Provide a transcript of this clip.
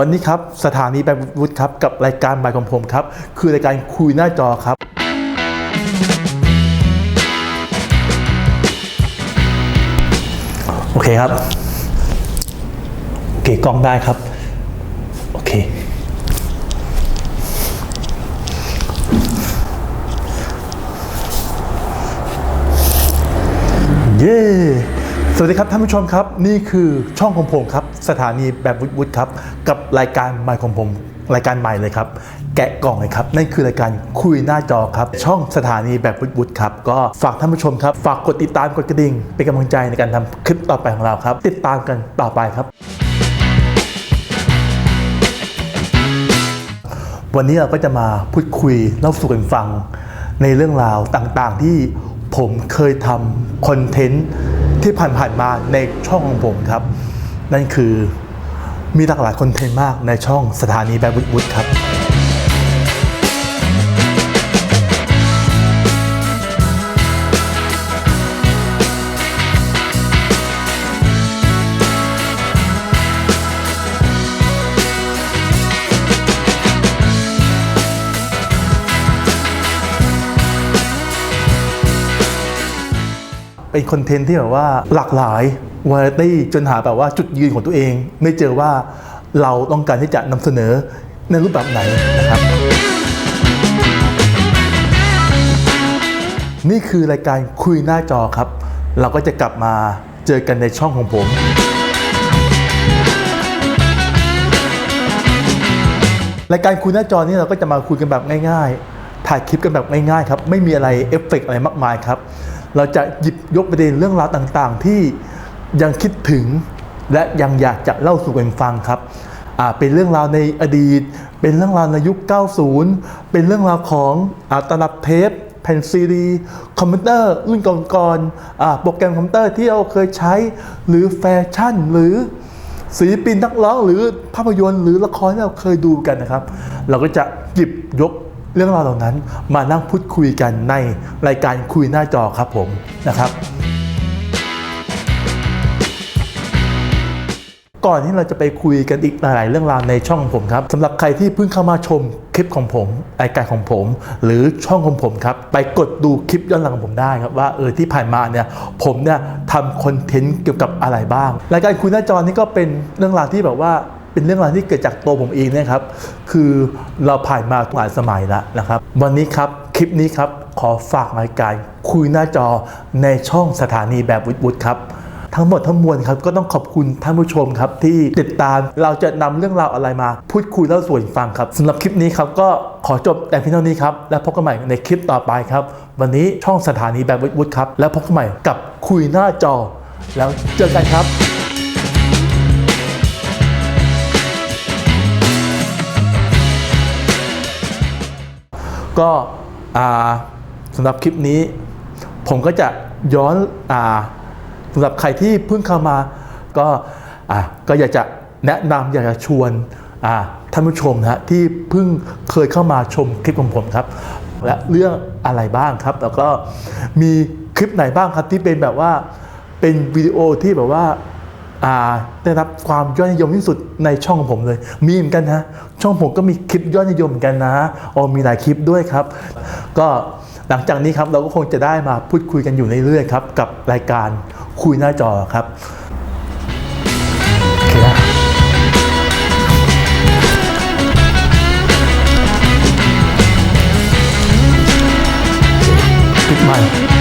วันนี้ครับสถานีแบบวุฒิครับกับรายการบายของผมครับ คือรายการคุยหน้าจอครับ โอเคครับ โอเคกล้องได้ครับ โอเค เย้ สวัสดีครับท่านผู้ชมครับ นี่คือช่องของผมครับ สถานีแบบวุฒิครับ กับรายการใหม่ของผมรายการใหม่เลยครับ แกะกล่องเลยครับนั่นคือรายการคุยหน้าจอครับ ช่องสถานีแบบวุฒิครับ ก็ฝากท่านผู้ชมครับ ฝากกดติดตามกดกระดิ่งเป็นกำลังใจในการทำคลิปต่อไปของเราครับ ติดตามกันต่อไปครับ วันนี้เราก็จะมาพูดคุยเล่าสู่กันฟัง ในเรื่องราวต่างๆ ที่ผมเคยทำคอนเทนต์ ที่ผ่านๆมาในช่องของผมครับ นั่นคือมีหลากหลายคอนเทนต์มากในช่องสถานีแบบวุฒิครับ เป็นคอนเทนต์ที่แบบว่าหลากหลายวาไรตี้จนหาแบบว่าจุดยืนของตัวเอง ไม่เจอว่าเราต้องการที่จะนำเสนอในรูปแบบไหนนะครับ นี่คือรายการคุยหน้าจอครับ เราก็จะกลับมาเจอกันในช่องของผมรายการคุยหน้าจอนี่เราก็จะมาคุยกันแบบง่ายๆ ถ่ายคลิปกันแบบง่ายๆครับ ไม่มีอะไรเอฟเฟกต์อะไรมากมายครับ เราจะหยิบยกประเด็นเรื่องราวต่างๆ ที่ยังคิดถึง และยังอยากจะเล่าสู่กันฟังครับเป็นเรื่องราวในอดีต เป็นเรื่องราวในยุค 90 เป็นเรื่องราวของอตลับเทปแผ่นซีดีคอมพิวเตอร์รุ่นก่อนๆโปรแกรมคอมพิวเตอร์ที่เราเคยใช้ หรือแฟชั่น หรือศิลปินนักร้องหรือภาพยนตร์หรือละครที่เราเคยดูกันนะครับ เราก็จะหยิบยก เรื่องราวเหล่านั้นมานั่งพูดคุยกันในรายการคุยหน้าจอครับผมนะครับ ก่อนที่เราจะไปคุยกันอีกหลาย ๆ เรื่องราวในช่องของผมครับสำหรับใครที่เพิ่งเข้ามาชมคลิปของผมรายการของผม หรือช่องของผมครับไปกดดูคลิปย้อนหลังของผมได้ครับว่าเออที่ผ่านมาเนี่ยผมเนี่ยทำคอนเทนต์เกี่ยวกับอะไรบ้างรายการคุยหน้าจอนี่ก็เป็นเรื่องราวที่แบบว่า เป็นเรื่องราวที่เกิดจากตัวผมเองนะครับ คือเราผ่านมาหลายสมัยแล้วนะครับ วันนี้ครับคลิปนี้ครับขอฝากรายการคุยหน้าจอในช่องสถานีแบบวุฒิครับทั้งหมดทั้งมวลครับก็ต้องขอบคุณท่านผู้ชมครับที่ติดตามเราจะนำเรื่องราวอะไรมา พูดคุยเล่าสู่กันฟังครับสำหรับคลิปนี้ครับก็ขอจบแต่เพียงเท่านี้ครับแล้วพบกันใหม่ในคลิปต่อไปครับ วันนี้ช่องสถานีแบบวุฒิครับ แล้วพบกันใหม่กับคุยหน้าจอ แล้วเจอกันครับ ก็สำหรับคลิปนี้ ผมก็จะย้อนอสำหรับใครที่เพิ่งเข้ามา ก็ก็อยากจะแนะนำอยากจะชวนท่านผู้ชมนะฮะที่เพิ่งเคยเข้ามาชมคลิปของผมครับ และเรื่องอะไรบ้างครับ แล้วก็มีคลิปไหนบ้างครับที่เป็นแบบว่าเป็นวิดีโอที่แบบว่า ได้รับความยอดนิยมที่สุดในช่องของผมเลย มีเหมือนกันนะช่องผมก็มีคลิปยอดนิยมเหมือนกันนะอ๋อมีหลายคลิปด้วยครับ ก็หลังจากนี้ครับเราก็คงจะได้มาพูดคุยกันอยู่เรื่อยๆครับกับรายการคุยหน้าจอครับคนะปิดใหม่